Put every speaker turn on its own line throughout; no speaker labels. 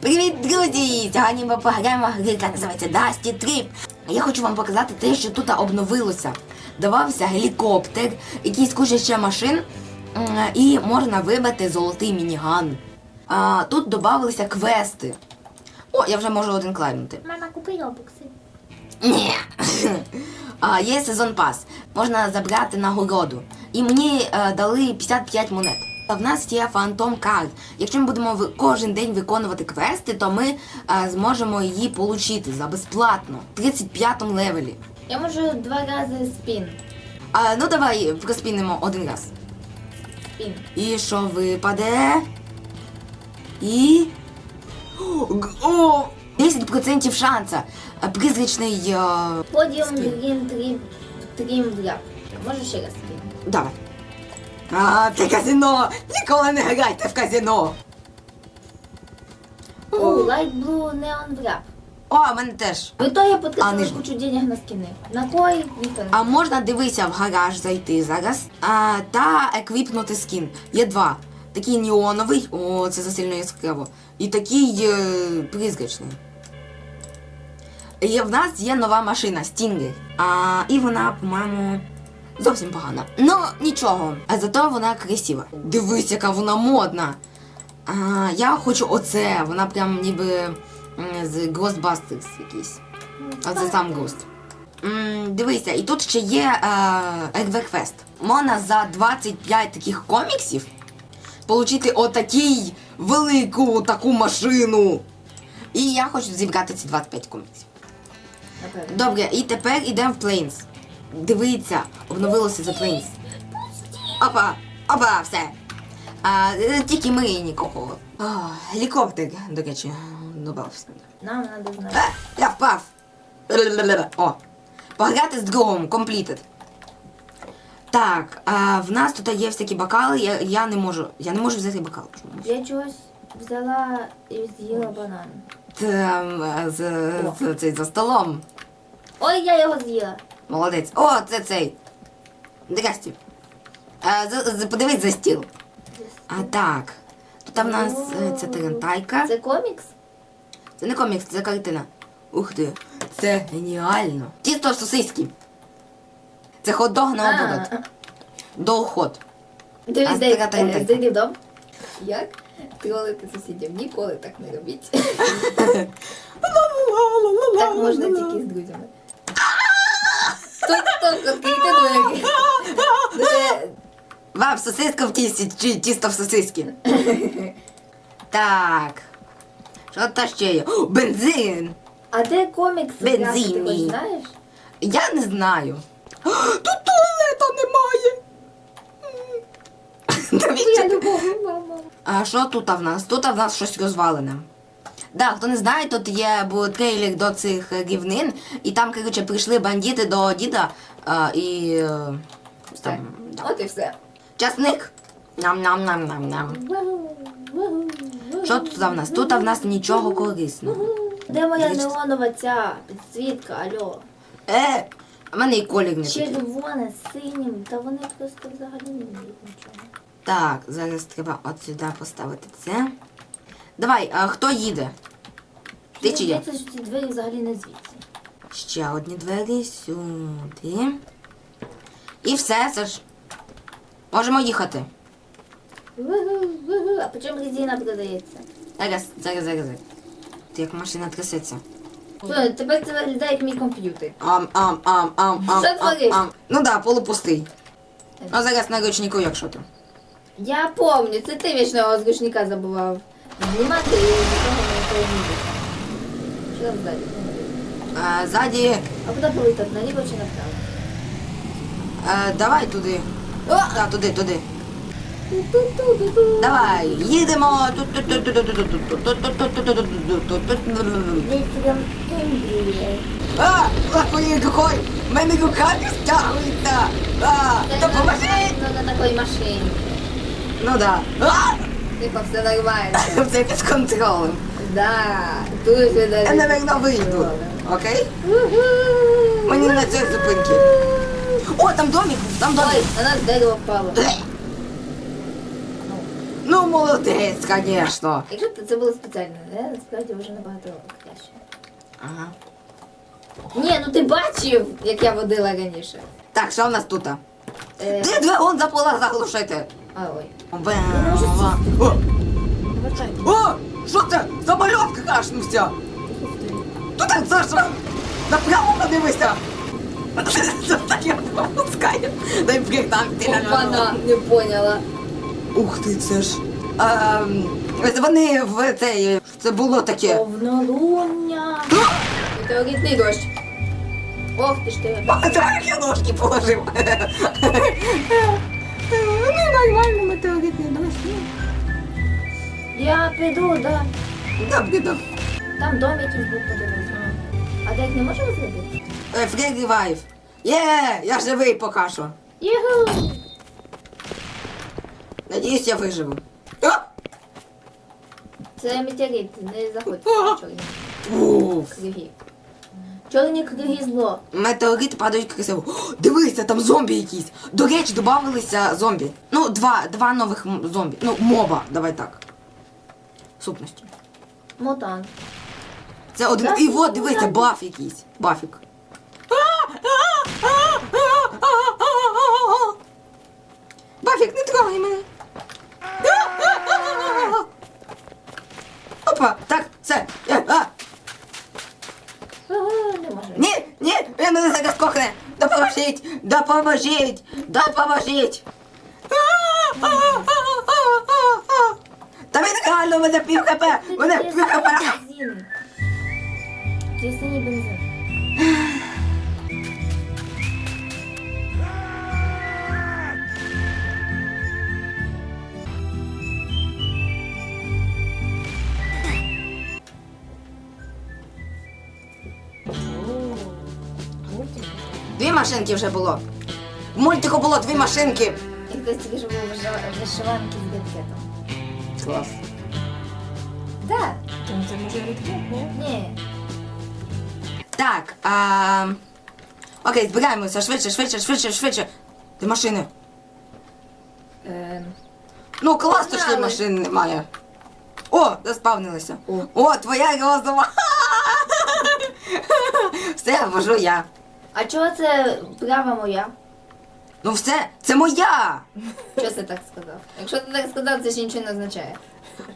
Привіт, друзі! Сьогодні ми пограємо в гру, яка називається Dusty Trip. Я хочу вам показати те, що тут обновилося. Давався гелікоптер, якийсь куча ще машин, і можна вибити золотий мініган. А, тут додавалися квести. О, я вже можу один клаймнути.
Мама, купи робокси.
Ні. А, є сезон пас. Можна забрати нагороду. І мені е, дали 55 монет. А В нас є фантом карт. Якщо ми будемо кожен день виконувати квести, то ми е, зможемо її отримати за безплатно. В 35 левелі.
Я можу два рази спін.
А, ну давай проспінимо один раз.
Спін.
І що випаде? І. О, 10% шанса. Е, Призрачний. е,
Подіум. Грін Трім Трім Вряд. Ще раз спін.
Давай. А, це казино! Ніколи не грайте в казино!
О, Light Blue Neon Wrap.
О, мене теж.
В итоге я
А,
кучу денег на скини. На кой? Ніхто не
А можна дивися в гараж зайти зараз а, та еквіпнути скін. Є два. Такий неоновий, о, це засильно яскраво. І такий е, призрачний. І в нас є нова машина Stinger. А, і вона, по-моєму, зовсім погана. Ну, нічого. А зато вона красива. Дивись, яка вона модна. А, я хочу оце. Вона прям ніби з Ghostbusters якийсь. А це сам Ghost. М, дивися, і тут ще є е, РВ Квест. Можна за 25 таких коміксів отримати отакий велику таку машину. І я хочу зібрати ці 25 коміксів. Добре, і тепер йдемо в Plains. Дивіться, обновилося за Plains. Опа, опа, все. А, е, тільки ми і нікого. А, гелікоптер, до речі, додався.
Нам треба знати.
Е, я впав. О. Пограти з другом, completed. Так, а в нас тут є всякі бокали, я, я не можу. Я не можу взяти бокал.
Я чогось взяла і з'їла банан.
Там з, з, цей, за столом.
Ой, я його з'їла.
Молодець. О, це цей. Здрасте. А, за, за, подивись за стіл. А так. Тут там в нас е, це тарантайка.
Це комікс?
Це не комікс, це картина. Ух ти, це геніально. Тісто сосиски. Це хот-дог наоборот.
А,
Долхот. А
Дивись,
така
дай,
тарантайка.
е, зайди в дом. Як тролити сусідів? Ніколи так не робіть. Так можна тільки з друзями. Тук-тук, відкрийте. Дуже
Вам сосиска в тісті чи тісто в сосиски? так. Що та ще є? О, бензин!
А де комікс?
Бензині.
Ти хоч знаєш?
Я не знаю. О, Тут туалета немає. Навіщо
Я
ти?
любов, мама.
А що тут в нас? Тут в нас щось розвалене. Да, хто не знає, тут є був трейлер до цих е, рівнин, і там, коротше, прийшли бандити до діда а, і. е,
Все.
Там, да.
От і все.
Часник. Нам-нам-нам-нам-нам. Що тут в нас? Тут в нас нічого корисного.
Де моя
Дивіться.
неонова ця підсвітка, альо?
Е, а мене і колір не такий.
Червоне, синім, та вони просто взагалі не вміють нічого.
Так, зараз треба от сюди поставити це. Давай, а хто їде? Ти чи я?
здається, що ці двері взагалі не звідси.
Ще одні двері сюди. І все, це ж. Можемо їхати.
А по чому резина продається?
Зараз, зараз, зараз. зараз. Ти як машина трясеться.
Слухай, Тепер це виглядає як мій комп'ютер.
Ам, ам, ам, ам, ам,
Що твориш?
ам, ам. Ну да, полупустий. А зараз на ручнику, якщо то.
Я помню, це ти вічного з рушника забував знімати і нікого не. Що там ззаді?
А, ззаді.
А куди полетати? Наліво чи направо?
А, давай туди.
О!
Так, туди, туди. Давай, їдемо. А, какой! В мене рука не стягується! А, допоможи!
Ну, на такій машині.
Ну да. А,
Типа все нормально.
це під контролем.
Да, дуже даже.
Я, напевно, вийду. Окей? Мені на цій зупинці. О, там домик, там домик.
Ой, на нас дерево впало.
Е,
Ну,
молодець, звісно.
Якщо б це було спеціально, я насправді вже набагато краще.
Ага.
Ні, ну ти бачив, як я водила раніше.
Так, що в нас тут?
Е,
Ти двигун забула заглушити.
а ой.
Бе-. О!
Вибачай.
О! Що це? Самоліт какашнувся! Тут так Саша! Направо подивися! Це. Дай там
Вона не поняла.
Ух ти, це ж. Ем, вони в цей. Це було таке.
Повнолуння. Метеоритний дощ. Ох ти ж ти.
А так я ножки положив. Ну, нормально метеоритний дощ.
Я піду, да.
Добре, добре.
Там дом якийсь був подивився. А де їх не можемо зробити?
Е, Фредді Вайф. Є, я живий поки що.
Єгу!
Надіюсь, я виживу. А!
Це метеорит, не заходь чорні
Уф.
круги. Чорні круги зло.
Метеорити падають красиво. О, Дивися, там зомбі якісь. До речі, додавалися зомбі. Ну, два, два нових м- зомбі. Ну, моба, давай так. Супності.
Мутант.
Це один.
Так,
І от, дивися,
так.
баф якийсь. Бафік. Бафік, не трогай мене. Опа, так, все. Е, а,
Ага, не може.
Ні, ні, він мене зараз кохне. Допоможіть, допоможіть, допоможіть. Та він реально в мене пів хп, в мене
Тут
пів хп.
бензин. Є синій бензин.
Дві машинки вже було. В мультику було дві машинки.
І хтось тільки що був вишива- вишиванки з бенкетом.
Клас.
Да.
Тому це може редкет, ні?
Так, а... Окей, збираємося швидше, швидше, швидше, швидше. Де машини?
Ем,
Ну, класно, що
Погнали.
машин немає. О, заспавнилися.
О.
О, твоя розова. Все, вожу я.
А чого це права моя?
Ну все, це моя.
Чого ти так сказав? Якщо ти так сказав, це ще нічого не означає.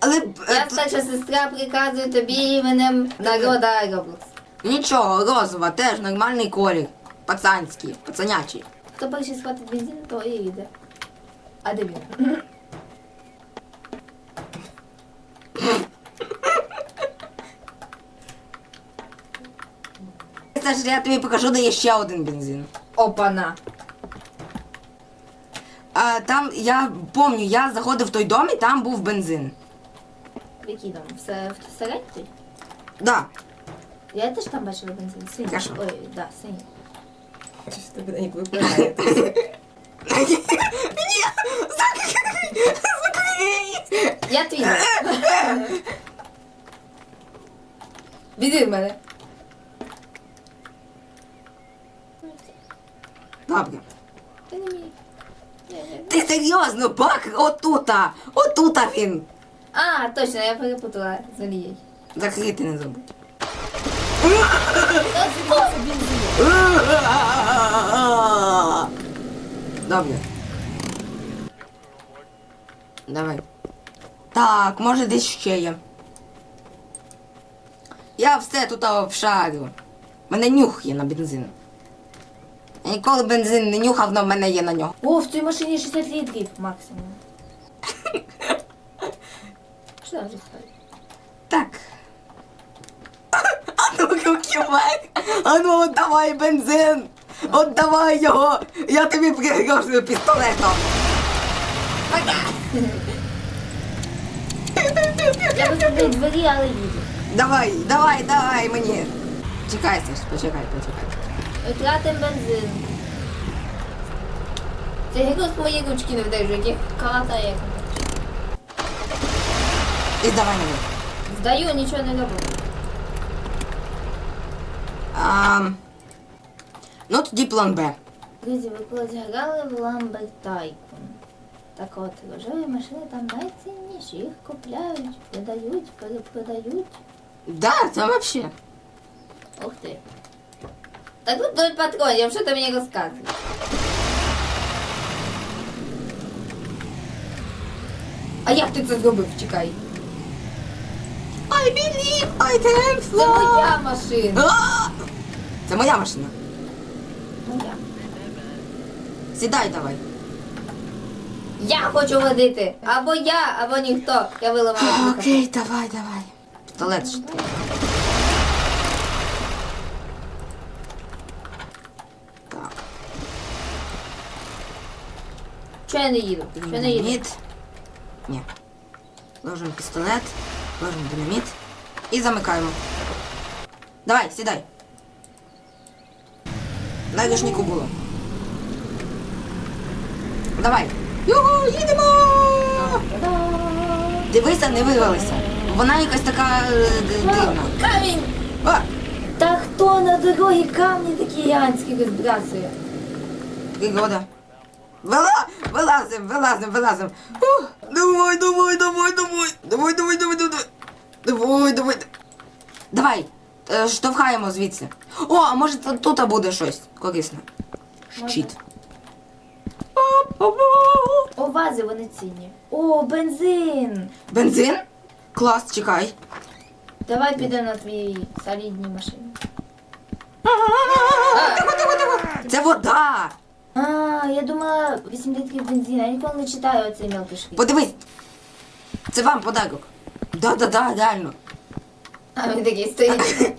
Але е,
Я старша сестра приказую тобі іменем народа Роблокс.
Нічого, розова, теж нормальний колір. Пацанський, пацанячий.
Хто перший схватить бензин, то і йде. А де він?
Це ж я тобі покажу, де є ще один бензин.
Опана.
А, там я пам'ятаю, я заходив в той дом і там був бензин.
Який дом? Все в середній?
Да.
Я теж там бачила бензин. Синій.
Хорошо.
Ой, да, синій.
Щось тебе як випадає.
Ні, закрий, закрий.
Я твій. Біди в мене.
Добре.
Ти не мій. Ні, ні.
Ти серйозно, бак, отута, отута він.
А, точно, я перепутала з Олією.
Закрити не забудь. Добре. Давай. Так, може десь ще є. Я все тут обшарю. У мене нюх є на бензин. Я ніколи бензин не нюхав, але в мене є на нього.
О, в цій машині 60 літрів максимум. Що я?
Так. Ну. А ну отдавай бензин. Отдавай його. Я тобі пригрожую пістолетом.
Я зробив двері, але їду.
Давай, давай, давай мені. Чекай, Саш, почекай, почекай.
Втратим бензин. Це герой мої ручки не вдержу, яких калатає.
І давай мені.
Здаю, нічого не роблю.
А, ну тоді план Б.
Друзі, ви колись грали в Ламбер Тайкун. Так от, рожеві машини там найцінніші. Їх купляють, продають, перепродають.
Да, це вообще.
Ух ти. Та тут ноль патронів, що ти мені розказуєш? А як ти це зробив? Чекай.
I believe I can
Це моя машина.
А! Це моя машина.
Моя.
Сідай давай.
Я хочу водити. Або я, або ніхто. Я виливаю.
Окей, давай, давай. Пістолет ще треба. Так,
Чого я не їду? Чого я не їду?
динаміт. Ні. Ложимо пістолет, ложимо динаміт і замикаємо. Давай, сідай. Дай дошніку було. Давай. Югу, їдемо! Дивися, не вивелися. Вона якась така е, дивна.
Камінь!
А,
Та хто на дорогі камні такі гігантські розбрасує?
Пригода. Вила, вилазим, вилазим, вилазим. Ух, Давай, давай, давай, давай. Давай, давай, давай, давай. Давай, давай. Давай, штовхаємо звідси. О, а може тут, буде щось корисне. Щит.
О, вази вони цінні. О, бензин!
Бензин? Клас, чекай.
Давай підемо на твій солідній машині.
Тихо, тихо, тихо. Це вода.
А, я думала 8 літрів бензину. Я ніколи не читаю оцей мелкий шрифт.
Подивись. Це вам подарок. Да-да-да, реально.
А він такий стоїть.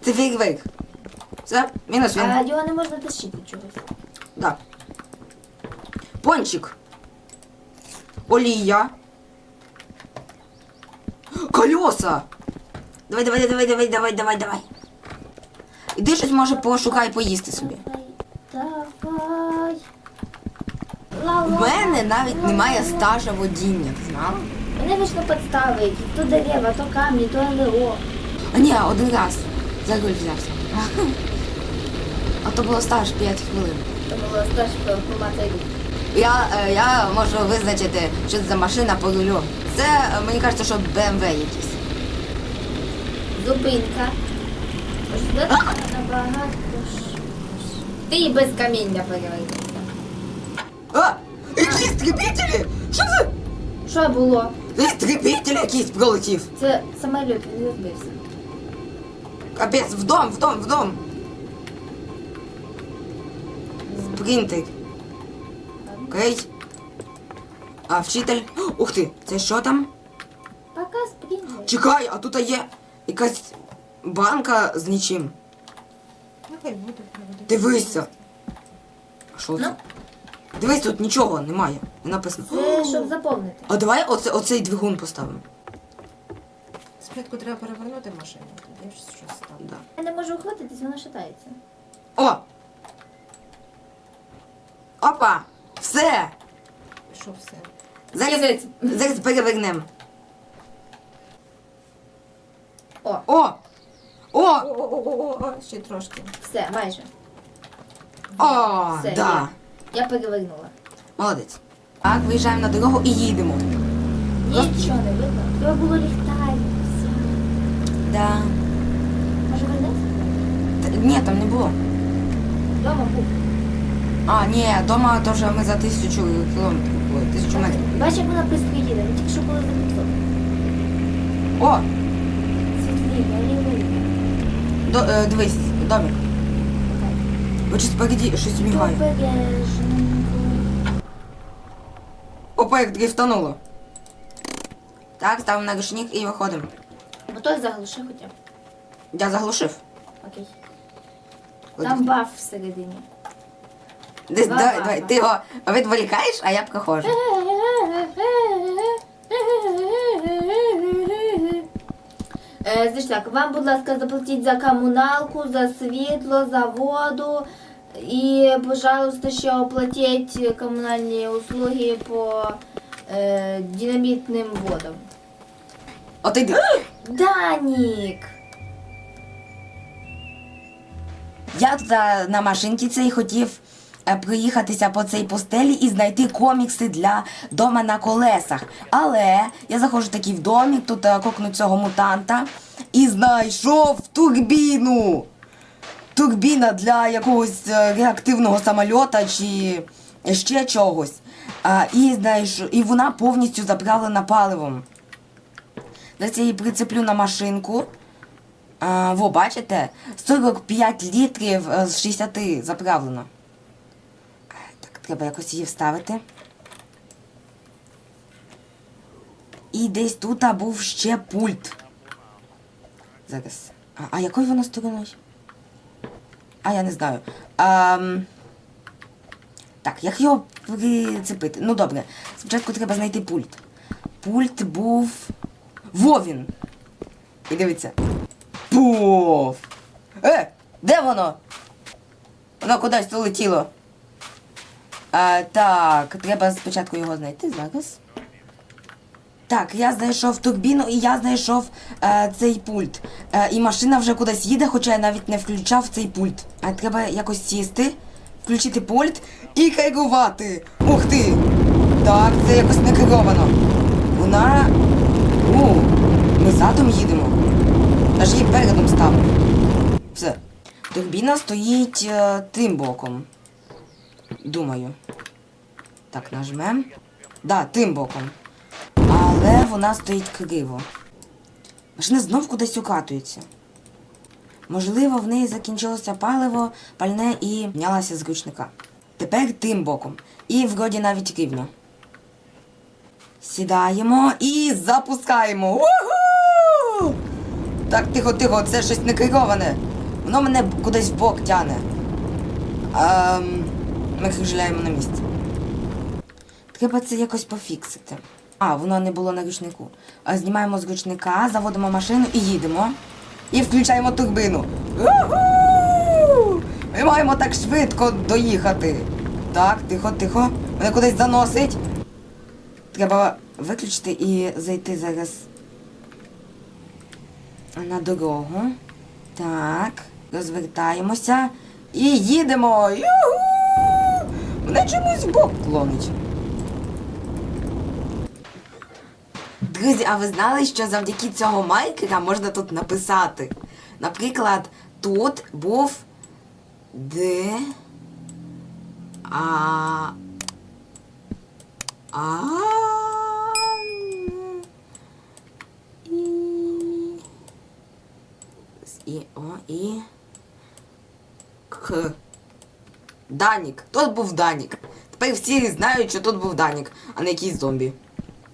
Це фейерверк. Все, мінус він.
А його не можна тащити чогось.
Да. Пончик. Олія. Колеса. Давай, давай, давай, давай, давай, давай, давай. Іди щось може пошукай поїсти собі.
Давай.
У мене навіть немає стажа водіння, ти знала?
Мене вічно підстави, то дерева, то камні, то ЛО.
А ні, один раз. За руль взявся. А то було стаж 5 хвилин.
То було теж по по матері.
Я, е, я можу визначити, що це за машина по рулю. Це, е, мені кажеться, що BMW якийсь.
Зупинка. Ось набагато ж. Ти і без каміння переведешся.
А! Які стрибітелі? Що це?
Що було?
Це стрибітель якийсь пролетів.
Це самоліт, він розбився.
Капець, в дом, в дом, в дом. Спринтер. Окей. А вчитель. Ух ти, це що там?
Пока спринтер.
Чекай, а тут є якась банка з нічим. Дивися. А що це?
Ну?
Дивись, тут нічого немає. Не написано.
Це щоб заповнити.
А давай оце, оцей двигун поставимо.
Спочатку треба перевернути машину, тоді ж щось там.
Да.
Я не можу ухватитись, вона шатається.
О! Опа! Все!
Що все?
Зараз,
Кінець.
зараз перевернемо.
О,
О! О!
О-о-о, ще трошки.
все, майже.
О!
Все,
Да!
Я перевернула.
Молодець. Так, виїжджаємо на дорогу і їдемо.
Нічого не видно. Треба було ліхтарик. Все.
Да.
Може вернеться?
Т- Ні, там не було.
Дома був.
А, ні, дома то вже ми за тисячу кілометрів були, тисячу метрів.
Бачиш, як вона швидко їде. Ми тільки що були за 500.
О!
Світлі, галілуя.
До, е, дивись, домик. Бачиш, спереді щось мігає.
Обережненько.
Опа, як дрифтануло. Так, ставимо на рушник і виходимо.
Мотор заглуши хоча б.
Я заглушив.
Окей.
Куди?
Там баф всередині.
Десь,
Два
давай,
бафа.
давай, ти його відволікаєш, а я проходжу.
Е, Значить вам, будь ласка, заплатіть за комуналку, за світло, за воду. І, пожалуйста, ще оплатіть комунальні услуги по е, динамітним водам.
От іди.
Данік!
Я тут а, на машинці цей хотів е, проїхатися по цій пустелі і знайти комікси для дома на колесах. Але я заходжу такий в домик, тут е, кокну цього мутанта і знайшов турбіну. Турбіна для якогось е, реактивного самольота чи ще чогось. А, і, знаєш, і вона повністю заправлена паливом. Зараз я її прицеплю на машинку. А, во, бачите? 45 літрів з 60 заправлено. Треба якось її вставити. І десь тут був ще пульт. Зараз. А, а якою воно стороною? А я не знаю. А, так, як його прицепити? Ну добре. Спочатку треба знайти пульт. Пульт був. Во він! І дивіться. Пуф! Е! Де воно? Воно кудись улетіло. А, так, треба спочатку його знайти зараз. Так, я знайшов турбіну і я знайшов е, цей пульт. Е, і машина вже кудись їде, хоча я навіть не включав цей пульт. А треба якось сісти, включити пульт і керувати. Ух ти! Так, це якось не керовано. Вона. У, ми задом їдемо. Аж її передом ставимо. Все. Турбіна стоїть е, тим боком. Думаю. Так, нажмем. Да, тим боком. Але вона стоїть криво. Машина знов кудись укатується. Можливо, в неї закінчилося паливо, пальне і знялася з ручника. Тепер тим боком. І вроді навіть рівно. Сідаємо і запускаємо. Уху! Так, тихо, тихо, це щось не кероване. Воно мене кудись в бок тяне. Ем, ми кружляємо на місці. Треба це якось пофіксити. А, воно не було на ручнику. Знімаємо з ручника, заводимо машину і їдемо. І включаємо турбину. Ми маємо так швидко доїхати. Так, тихо, тихо. Мене кудись заносить. Треба виключити і зайти зараз на дорогу. Так, розвертаємося і їдемо. Юху! Мене чомусь в бок клонить. Друзі, а ви знали, що завдяки цього майкера можна тут написати? Наприклад, тут був де. А. А. І, О, і. К. Данік. Тут був Данік. Тепер всі знають, що тут був Данік, а не якийсь зомбі.